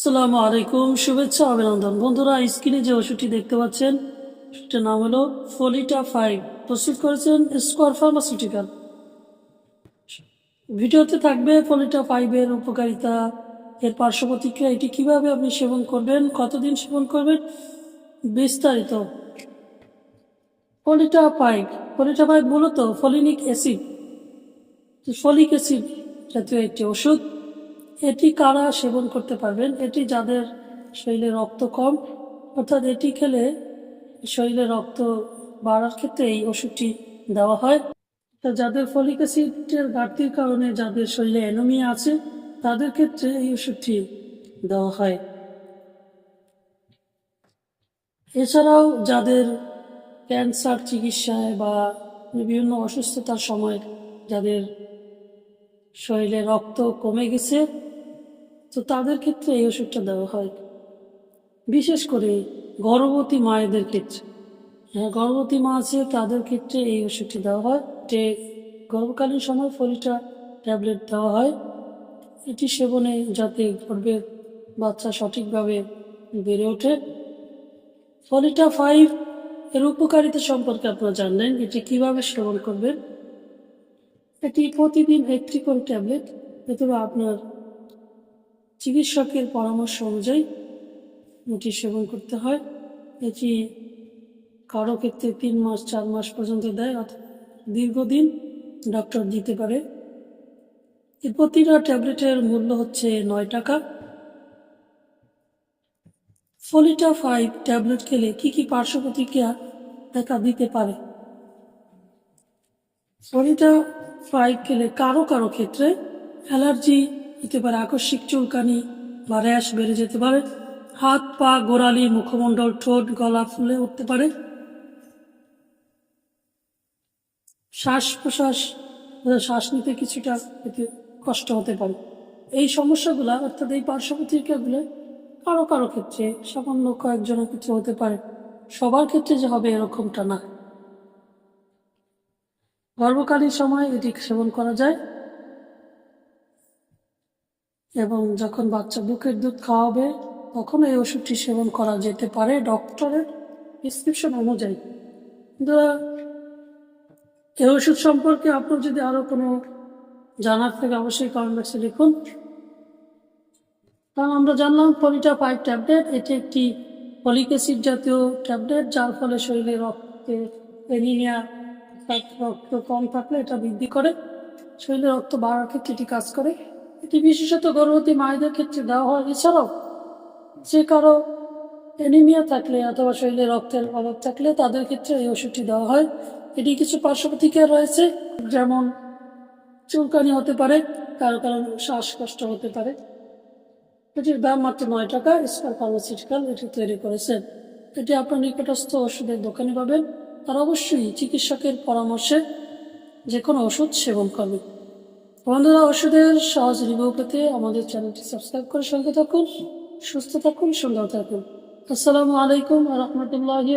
আসসালামু আলাইকুম, শুভেচ্ছা, অভিনন্দন। বন্ধুরা, স্ক্রিনে যে ওষুধটি দেখতে পাচ্ছেন সেটার নাম হলো ফলিটা ফাইভ প্রস্তুত করেছেন স্কোয়ার ফার্মাসিউটিক্যাল ভিডিওতে থাকবে ফলিটা ফাইভের উপকারিতা, এর পার্শ্ব প্রতিক্রিয়া এটি কীভাবে আপনি সেবন করবেন, কতদিন সেবন করবেন, বিস্তারিত। ফলিটা ফাইভ ফলিটা ফাইভ মূলত ফলিনিক অ্যাসিড। ফলিক অ্যাসিড জাতীয় একটি ওষুধ। এটি কারা সেবন করতে পারবেন? এটি যাদের শরীরে রক্ত কম, অর্থাৎ এটি খেলে শরীরে রক্ত বাড়ার ক্ষেত্রে এই ওষুধটি দেওয়া হয়। তা যাদের ফলিক অ্যাসিডের ঘাটতির কারণে যাদের শরীরে অ্যানোমিয়া আছে, তাদের ক্ষেত্রে এই ওষুধটি দেওয়া হয়। এছাড়াও যাদের ক্যান্সার চিকিৎসায় বা বিভিন্ন অসুস্থতার সময় যাদের শরীরে রক্ত কমে গেছে তো তাদের ক্ষেত্রে এই ওষুধটা দেওয়া হয়। বিশেষ করে গর্ভবতী মায়েদের ক্ষেত্রে। হ্যাঁ গর্ভবতী মা আছে, তাদের ক্ষেত্রে এই ওষুধটি দেওয়া হয়। যে গর্ভকালীন সময় ফলিটা ট্যাবলেট দেওয়া হয়, এটি সেবনে যাতে গর্ভের বাচ্চা সঠিকভাবে বেড়ে ওঠে। ফলিটা ফাইভ এর উপকারিতা সম্পর্কে আপনারা জানলেন, এটি কীভাবে সেবন করবেন। এটি প্রতিদিন একটি করে ট্যাবলেট, অথবা আপনার চিকিৎসকের পরামর্শ অনুযায়ী এটি সেবন করতে হয়। এটি কারও ক্ষেত্রে তিন মাস, চার মাস পর্যন্ত দেয় অর্থাৎ দীর্ঘদিন ডক্টর দিতে পারে। এর প্রতিটা ট্যাবলেটের মূল্য হচ্ছে নয় টাকা। ফলিটা ফাইভ ট্যাবলেট খেলে কি কি পার্শ্ব প্রতিক্রিয়া দেখা দিতে পারে? ফলিটা ফাইভ খেলে কারও কারও ক্ষেত্রে অ্যালার্জি হতে পারে আকস্মিক চুলকানি, বা র্যাশ বেড়ে যেতে পারে। হাত, পা, গোড়ালি, মুখমণ্ডল, ঠোঁট, গলা ফুলে উঠতে পারে। শ্বাস প্রশ্বাস শ্বাস নিতে কিছুটা এতে কষ্ট হতে পারে। এই সমস্যাগুলো, অর্থাৎ এই পার্শ্ব প্রতিক্রিয়াগুলো কারও কারও ক্ষেত্রে, সামান্য কয়েকজনের ক্ষেত্রে হতে পারে। সবার ক্ষেত্রে যে হবে এরকমটা না। গর্ভকালীন সময় এটি সেবন করা যায়। এবং যখন বাচ্চা বুকের দুধ খাওয়াবে, তখন এই ওষুধটি সেবন করা যেতে পারে ডক্টরের প্রেসক্রিপশন অনুযায়ী। কিন্তু এই ওষুধ সম্পর্কে আপনার যদি আরও কোনো জানার থেকে, অবশ্যই কমেন্ট বক্সে লিখুন। কারণ আমরা জানলাম পলিটা ফাইভ ট্যাবলেট, এটি একটি ফলিক অ্যাসিড জাতীয় ট্যাবলেট, যার ফলে শরীরে রক্তে অ্যানিমিয়া রক্ত কম থাকলে এটা বৃদ্ধি করে। শরীরে রক্ত বাড়ার ক্ষেত্রে এটি কাজ করে। এটি বিশেষত গর্ভবতী মায়েদের ক্ষেত্রে দেওয়া হয়। এছাড়াও যে কারও অ্যানিমিয়া থাকলে অথবা শরীরে রক্তের অভাব থাকলে তাদের ক্ষেত্রে এই ওষুধটি দেওয়া হয়। এটি কিছু পার্শ্ব প্রতিক্রিয়া রয়েছে, যেমন চুলকানি হতে পারে, কারও কারও শ্বাসকষ্ট হতে পারে। এটির দাম মাত্র নয় টাকা স্পার ফার্মাসিউটিক্যাল এটি তৈরি করেছেন এটি আপনার নিকটস্থ ওষুধের দোকানে পাবেন। আর অবশ্যই চিকিৎসকের পরামর্শে যে কোনো ওষুধ সেবন করবেন। বন্ধুরা, ওষুধের সহজ রিভিউ পেতে আমাদের চ্যানেলটি সাবস্ক্রাইব করে সঙ্গে থাকুন, সুস্থ থাকুন, সুন্দর থাকুন। আসসালামু আলাইকুম রহমতুল্লাহি